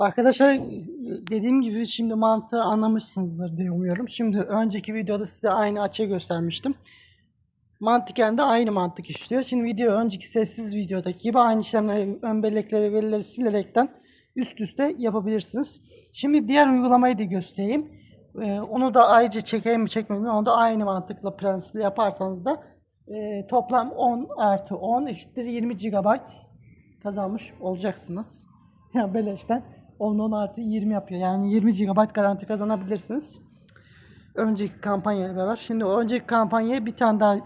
Arkadaşlar dediğim gibi şimdi mantığı anlamışsınızdır diye umuyorum. Şimdi önceki videoda size aynı açı göstermiştim. Mantıken de aynı mantık işliyor. Şimdi video önceki sessiz videodaki gibi aynı işlemleri ön bellekleri verileri silerekten üst üste yapabilirsiniz. Şimdi diğer uygulamayı da göstereyim. Ee, onu da ayrıca çekeyim mi çekmeyeyim mi onu da aynı mantıkla prensiple yaparsanız da e, toplam 10 artı 10 eşittir 20 GB kazanmış olacaksınız. Ya beleşten 10 10 artı 20 yapıyor. Yani 20 GB garanti kazanabilirsiniz. Önceki kampanyayla beraber. Şimdi o önceki kampanyaya bir tane daha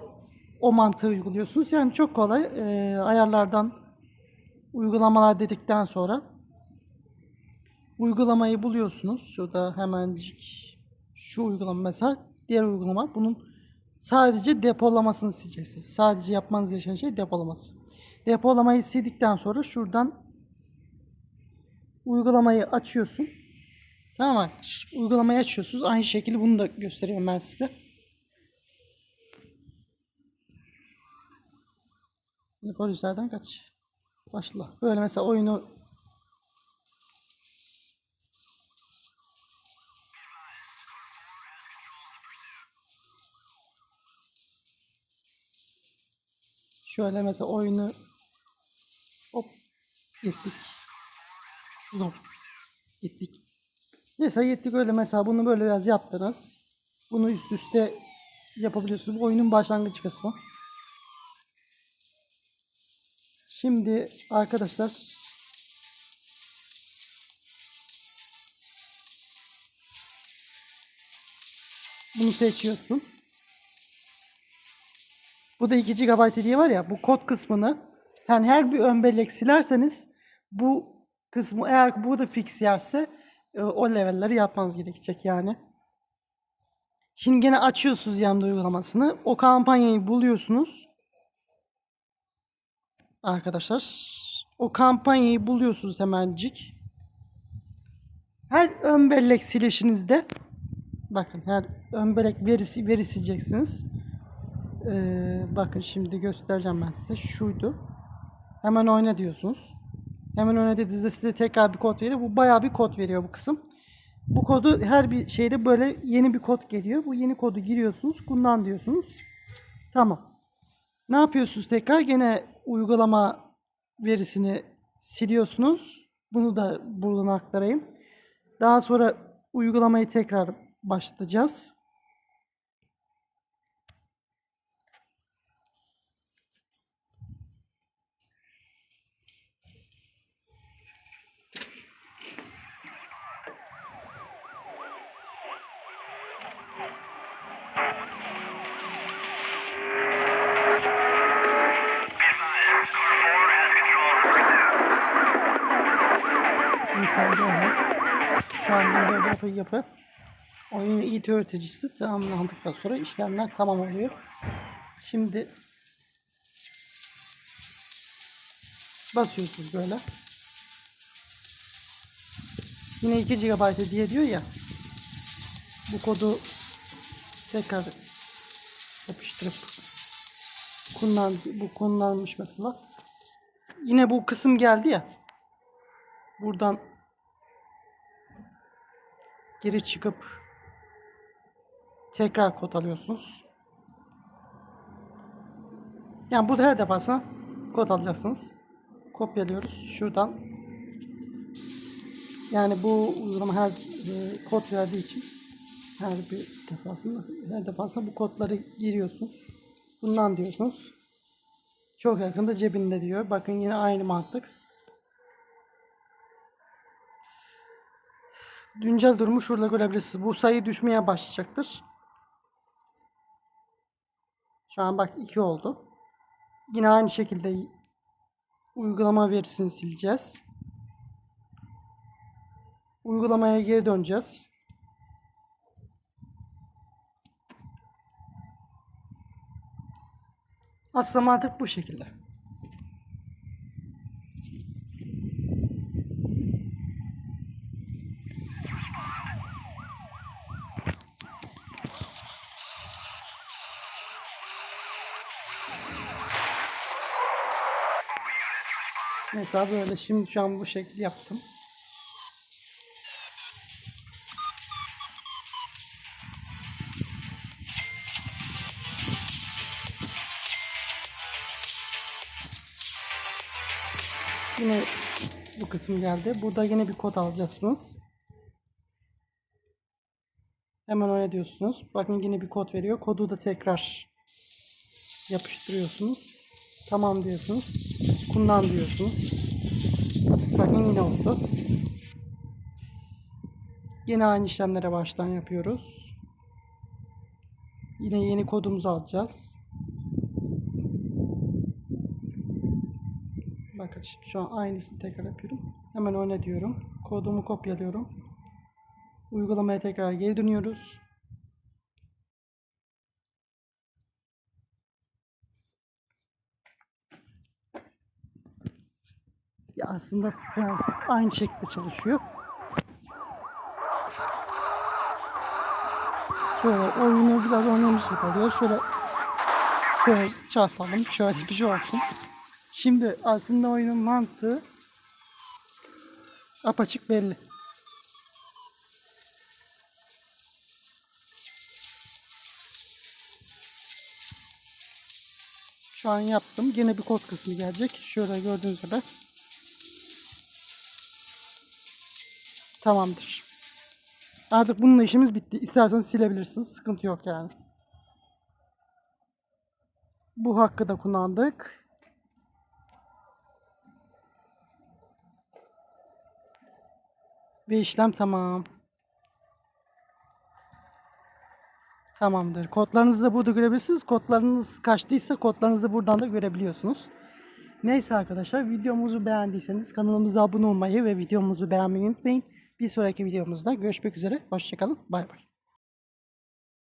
o mantığı uyguluyorsunuz. Yani çok kolay. Ee, ayarlardan uygulamalar dedikten sonra uygulamayı buluyorsunuz. Şurada hemencik şu uygulama mesela diğer uygulama bunun sadece depolamasını sileceksiniz. Sadece yapmanız gereken şey depolaması. Depolamayı sildikten sonra şuradan uygulamayı açıyorsun. Tamam mı? Uygulamayı açıyorsunuz. Aynı şekilde bunu da gösteriyorum ben size. Polislerden kaç. Başla. Böyle mesela oyunu Şöyle mesela oyunu hop gittik. Zor. Gittik. Mesela gittik öyle mesela bunu böyle biraz yaptınız. Bunu üst üste yapabiliyorsunuz. Bu oyunun başlangıç kısmı. Şimdi arkadaşlar bunu seçiyorsun. Bu da 2 GB hediye var ya bu kod kısmını yani her bir ön bellek silerseniz bu kısmı eğer bu da fix yerse e, o levelleri yapmanız gerekecek yani. Şimdi gene açıyorsunuz yanında uygulamasını. O kampanyayı buluyorsunuz. Arkadaşlar o kampanyayı buluyorsunuz hemencik. Her ön bellek silişinizde bakın her ön bellek verisi, veri sileceksiniz. Ee, bakın şimdi göstereceğim ben size. Şuydu. Hemen oyna diyorsunuz. Hemen oyna dediğinizde size tekrar bir kod veriyor. Bu bayağı bir kod veriyor bu kısım. Bu kodu her bir şeyde böyle yeni bir kod geliyor. Bu yeni kodu giriyorsunuz. Kullan diyorsunuz. Tamam. Ne yapıyorsunuz tekrar? Gene uygulama verisini siliyorsunuz. Bunu da buradan aktarayım. Daha sonra uygulamayı tekrar başlatacağız. Şu an böyle yapı yapı. Oyunun it öğreticisi tamamlandıktan sonra işlemler tamam oluyor. Şimdi basıyorsunuz böyle. Yine 2 GB diye diyor ya. Bu kodu tekrar yapıştırıp kullan bu kullanmış mesela. Yine bu kısım geldi ya. Buradan geri çıkıp tekrar kod alıyorsunuz. Yani burada her defasında kod alacaksınız. Kopyalıyoruz şuradan. Yani bu uygulama her e, kod verdiği için her bir defasında her defasında bu kodları giriyorsunuz. Bundan diyorsunuz. Çok yakında cebinde diyor. Bakın yine aynı mantık. Güncel durumu şurada görebilirsiniz. Bu sayı düşmeye başlayacaktır. Şu an bak 2 oldu. Yine aynı şekilde uygulama verisini sileceğiz. Uygulamaya geri döneceğiz. Aslında mantık bu şekilde. Mesela böyle şimdi şu an bu şekli yaptım. Yine bu kısım geldi. Burada yine bir kod alacaksınız. Hemen öyle diyorsunuz. Bakın yine bir kod veriyor. Kodu da tekrar yapıştırıyorsunuz. Tamam diyorsunuz. Kullan diyorsunuz. Bakın yine oldu. Yine aynı işlemlere baştan yapıyoruz. Yine yeni kodumuzu alacağız. Bakın şimdi şu an aynısını tekrar yapıyorum. Hemen öne diyorum. Kodumu kopyalıyorum. Uygulamaya tekrar geri dönüyoruz. Ya aslında prensip aynı şekilde çalışıyor. Şöyle oyunu biraz oynamışlık oluyor. Şöyle şöyle çarpalım. Şöyle bir şey olsun. Şimdi aslında oyunun mantığı apaçık belli. Şu an yaptım. Yine bir kod kısmı gelecek. Şöyle gördüğünüz gibi. Tamamdır. Artık bununla işimiz bitti. İsterseniz silebilirsiniz. Sıkıntı yok yani. Bu hakkı da kullandık. Ve işlem tamam. Tamamdır. Kodlarınızı da burada görebilirsiniz. Kodlarınız kaçtıysa kodlarınızı buradan da görebiliyorsunuz. Neyse arkadaşlar videomuzu beğendiyseniz kanalımıza abone olmayı ve videomuzu beğenmeyi unutmayın. Bir sonraki videomuzda görüşmek üzere. Hoşçakalın. Bay bay.